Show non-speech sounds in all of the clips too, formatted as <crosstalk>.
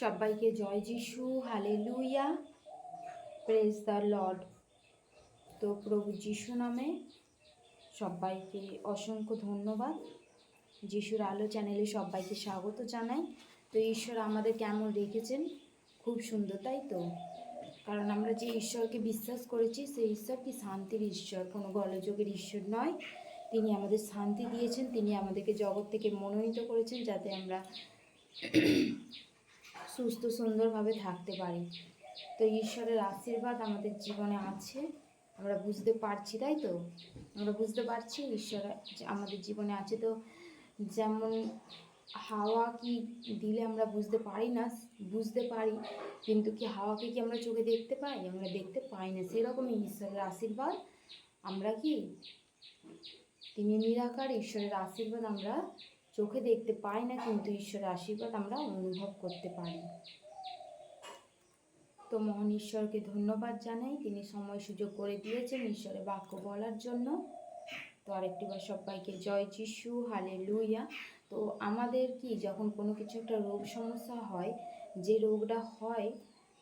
সবাইকে জয় যিশু হালে লুইয়া প্রেজ দ্য লর্ড তো প্রভু যিশু নামে সবাইকে অসংখ্য ধন্যবাদ। যিশুর আলো চ্যানেলে সবাইকে স্বাগত জানাই। তো ঈশ্বর আমাদের কেমন রেখেছেন? খুব সুন্দর, তাই তো? কারণ আমরা যে ঈশ্বরকে বিশ্বাস করেছি, সেই ঈশ্বর কি শান্তির ঈশ্বর, কোনো গলযোগের ঈশ্বর নয়। তিনি আমাদের শান্তি দিয়েছেন, তিনি আমাদেরকে জগৎ থেকে মনোনীত করেছেন, যাতে আমরা সুস্থ, সুন্দরভাবে থাকতে পারি। তো ঈশ্বরের আশীর্বাদ আমাদের জীবনে আছে। আমরা বুঝতে পারছি, তাই তো? আমরা বুঝতে পারছি ঈশ্বর আমাদের জীবনে আছে। তো যেমন হাওয়া কি দিলে আমরা বুঝতে পারি না? বুঝতে পারি। কিন্তু কি হাওয়াকে কি আমরা চোখে দেখতে পাই? আমরা দেখতে পাই না। সেরকমই ঈশ্বরের আশীর্বাদ। আমরা কি? তিনি নিরাকার। ঈশ্বরের আশীর্বাদ আমরা চোখে দেখতে পাই না, কিন্তু ঈশ্বরের আশীর্বাদ আমরা অনুভব করতে পারি। তো মহান ঈশ্বরকে ধন্যবাদ জানাই। তিনি সময় সুযোগ করে দিয়েছেন ঈশ্বরের বাক্য বলার জন্য। তো আরেকটিবার সবাইকে জয় যিশু হালে লুইয়া তো আমাদের কি যখন কোনো কিছু একটা রোগ সমস্যা হয়, যে রোগটা হয়,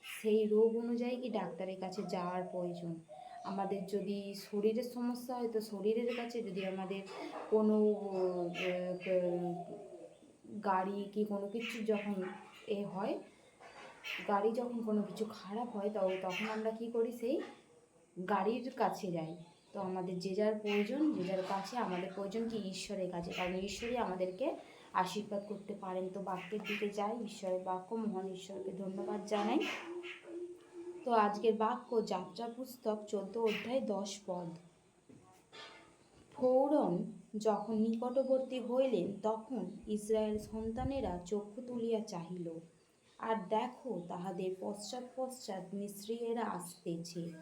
সেই রোগ অনুযায়ী কি ডাক্তারের কাছে যাওয়ার প্রয়োজন? আমাদের যদি শরীরের সমস্যা হয়, তো শরীরের কাছে যদি আমাদের কোনো গাড়ি কি কোনো কিছু যখন এ হয়, গাড়ি যখন কোনো কিছু খারাপ হয়, তো তখন আমরা কি করি, সেই গাড়ির কাছে যাই। তো আমাদের যে যার প্রয়োজন, যে যার কাছে আমাদের প্রয়োজন কি ঈশ্বরের কাছে। কারণ ঈশ্বরই আমাদেরকে আশীর্বাদ করতে পারেন। তো বাক্যের দিকে যাই, ঈশ্বরের বাক্য, মহান ঈশ্বরকে ধন্যবাদ জানাই। তো আজকের বাক্য যাত্রা পুস্তক চোদ্দ অধ্যায় দশ পদ। ফৌরন যখন নিকটবর্তী হইলেন, তখন ইসরায়েল সন্তানেরা চক্ষু তুলিয়া চাহিল। আর দেখো, তাহাদের পশ্চাৎ পশ্চাৎ মিশ্রীয়েরা আসতেছে।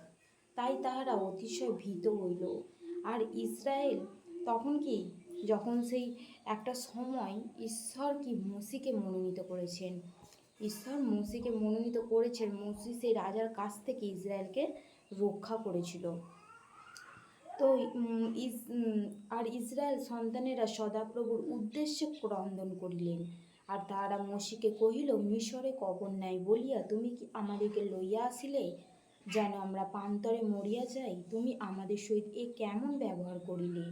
তাই তাহারা অতিশয় ভীত হইল। আর ইসরায়েল তখন কি, যখন সেই একটা সময় ঈশ্বর কি মসিকে মনোনীত করেছেন? ঈশ্বর মসিকে মনোনীত করেছেন মসি সেই রাজার কাছ থেকে ইসরায়েলকে রক্ষা করেছিল। তো আর ইসরায়েল সন্তানেরা সদাপ্রভুর উদ্দেশ্যে ক্রন্দন করিলেন। আর তাহারা মসিকে কহিল, মিশরে কবর নাই বলিয়া তুমি কি আমাদেরকে লইয়া আসিলে? যেন আমরা পান্তরে মরিয়া যাই, তুমি আমাদের সহিত এ কেমন ব্যবহার করিলে?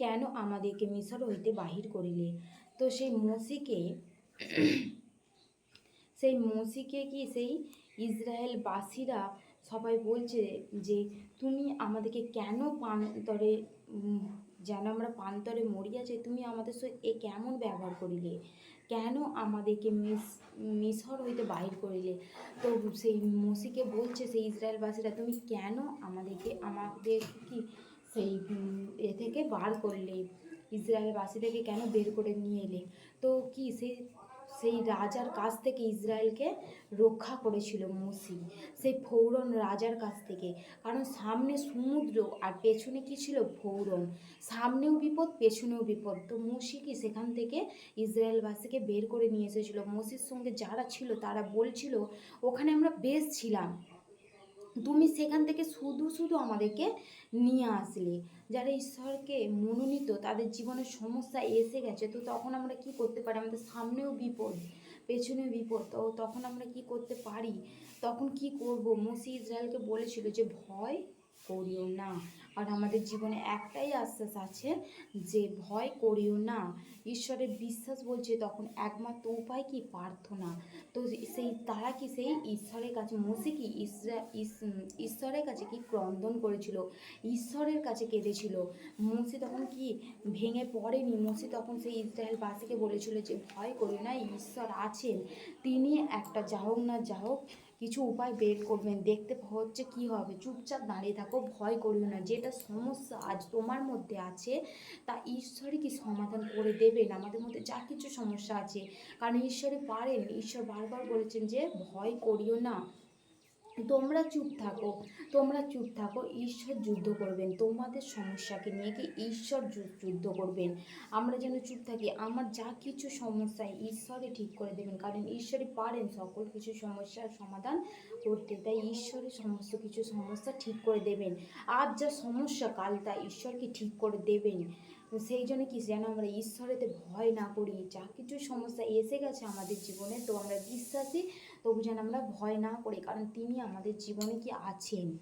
কেন আমাদেরকে মিশর হইতে বাহির করিলে? তো সেই মসিকে <clears throat> সেই মসিকে কি সেই ইসরায়েলবাসীরা সবাই বলছে যে, তুমি আমাদেরকে কেন পান্তরে যেন আমরা পান্তরে মরিয়া যাই? তুমি আমাদের সহিত এ কেমন ব্যবহার করিলে? কেন আমাদেরকে মিস, মিশর হইতে বাহির করিলে? তো সেই মসিকে বলছে সেই ইসরায়েলবাসীরা, তুমি কেন আমাদেরকে, আমাদের কি সেই এ থেকে বার করলে? ইসরায়েলবাসীদেরকে কেন বের করে নিয়ে এলে? তো কি সেই সেই রাজার কাছ থেকে ইসরায়েলকে রক্ষা করেছিল মসি, সেই ফৌরন রাজার কাছ থেকে। কারণ সামনে সমুদ্র আর পেছনে কি ছিল? ফৌরন। সামনেও বিপদ, পেছনেও বিপদ। তো মসি কি সেখান থেকে ইসরায়েলবাসীকে বের করে নিয়ে এসেছিল? মসির সঙ্গে যারা ছিল তারা বলছিল, ওখানে আমরা বেশ ছিলাম। তুমি সেখান থেকে শুধু শুধু আমাদেরকে নিয়ে আসলে। যারা ঈশ্বরকে মনোনীত, তাদের জীবনের সমস্যা এসে গেছে, তো তখন আমরা কি করতে পারি? আমাদের সামনেও বিপদ, পেছনেও বিপদ, তো তখন আমরা কি করতে পারি? তখন কি করব? মসি ইসরায়েলকে বলেছিল যে, ভয় করিও না। আর আমাদের জীবনে একটাই আশ্বাস আছে যে, ভয় করিও না। ঈশ্বরের বিশ্বাস বলছে, তখন একমাত্র উপায় কি? প্রার্থনা। তো সেই, তারা কি সেই ঈশ্বরের কাছে, মসি কি ঈশ্বরের কাছে কি ক্রন্দন করেছিল? ঈশ্বরের কাছে কেঁদেছিল? মসি তখন কি ভেঙে পড়েনি? মসি তখন সেই ইসরায়েলবাসীকে বলেছিল যে, ভয় করিও না, ঈশ্বর আছেন। তিনি একটা যা হোক না যা হোক কিছু উপায় বের করবেন, দেখতে হচ্ছে কি হবে, চুপচাপ দাঁড়িয়ে থাকো, ভয় করিও না, যেটা সমস্যা আজ তোমার মধ্যে আছে, তা ঈশ্বরই কি সমাধান করে দেবেন? আমাদের মধ্যে যা কিছু সমস্যা আছে, কারণ ঈশ্বরে পারেন, ঈশ্বর বারবার বলেছেন যে ভয় করিও না। তোমরা চুপ থাকো, তোমরা চুপ থাকো, ঈশ্বর যুদ্ধ করবেন। তোমাদের সমস্যাকে নিয়ে কি ঈশ্বর যুদ্ধ করবেন? আমরা যেন চুপ থাকি, আমার যা কিছু সমস্যা ঈশ্বরই ঠিক করে দেবেন, কারণ ঈশ্বরই পারেন সকল কিছু সমস্যার সমাধান করতে। তাই ঈশ্বরই সমস্ত কিছু সমস্যা ঠিক করে দেবেন। আজ যা সমস্যা, কাল তা ঈশ্বরকে ঠিক করে দেবেন। তো সেই জন্য কি যেন আমরা ঈশ্বরেতে ভয় না করি? যা কিছু সমস্যা এসে গেছে আমাদের জীবনে, তো আমরা বিশ্বাসী, তবু যেন আমরা ভয় না করি। কারণ তিনি আমাদের জীবনে কি আছেন?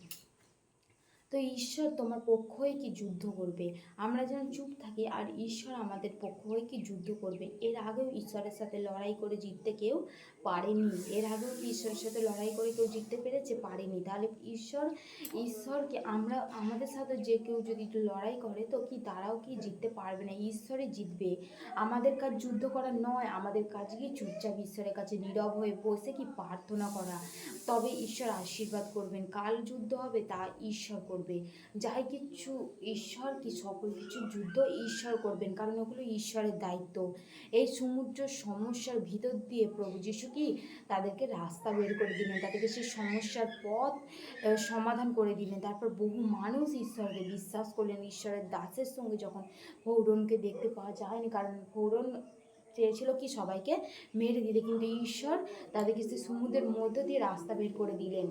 তো ঈশ্বর তোমার পক্ষ হয়ে কি যুদ্ধ করবে? আমরা যেন চুপ থাকি আর ঈশ্বর আমাদের পক্ষ হয়ে কি যুদ্ধ করবে? এর আগেও ঈশ্বরের সাথে লড়াই করে জিততে কেউ পারেনি। এর আগেও কি ঈশ্বরের সাথে লড়াই করে কেউ জিততে পেরেছে, পারেনি। তাহলে ঈশ্বর, ঈশ্বরকে আমরা, আমাদের সাথে যে কেউ যদি একটু লড়াই করে, তো কি তারাও কি জিততে পারবে না? ঈশ্বরই জিতবে। আমাদের কাজ যুদ্ধ করা নয়, আমাদের কাজ কি চুপচাপ ঈশ্বরের কাছে নীরব হয়ে বসে কি প্রার্থনা করা? তবে ঈশ্বর আশীর্বাদ করবেন। কাল যুদ্ধ হবে তা ঈশ্বর করবে। যাই কিছু, ঈশ্বর কি সকল কিছু? যুদ্ধ ঈশ্বর করবেন, কারণ ওগুলো ঈশ্বরের দায়িত্ব। এই সমুদ্র সমস্যার ভিতর দিয়ে প্রভু যিশু কি তাদেরকে রাস্তা বের করে দিলেন, তাদেরকে সেই সমস্যার পথ সমাধান করে দিলেন। তারপর বহু মানুষ ঈশ্বরকে বিশ্বাস করলেন। ঈশ্বরের দাসের সঙ্গে যখন ফৌরনকে দেখতে পাওয়া যায়নি, কারণ ফৌরন চেয়েছিল কি সবাইকে মেরে দিতে, কিন্তু ঈশ্বর তাদেরকে সেই সমুদ্রের মধ্য দিয়ে রাস্তা বের করে দিলেন।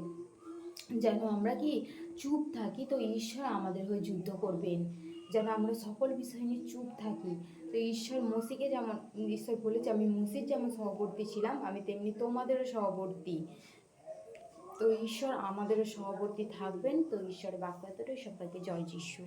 যেন আমরা কি চুপ থাকি, তো ঈশ্বর আমাদের হয়ে যুদ্ধ করবেন। যেন আমরা সকল বিষয় নিয়ে চুপ থাকি। তো ঈশ্বর মসিকে যেমন, ঈশ্বর বলেছে, আমি মসির যেমন সহবর্তী ছিলাম, আমি তেমনি তোমাদেরও সহবর্তী। তো ঈশ্বর আমাদেরও সহবর্তী থাকবেন। তো ঈশ্বরের বাক্যাতটাই সবাইকে জয় যিশু।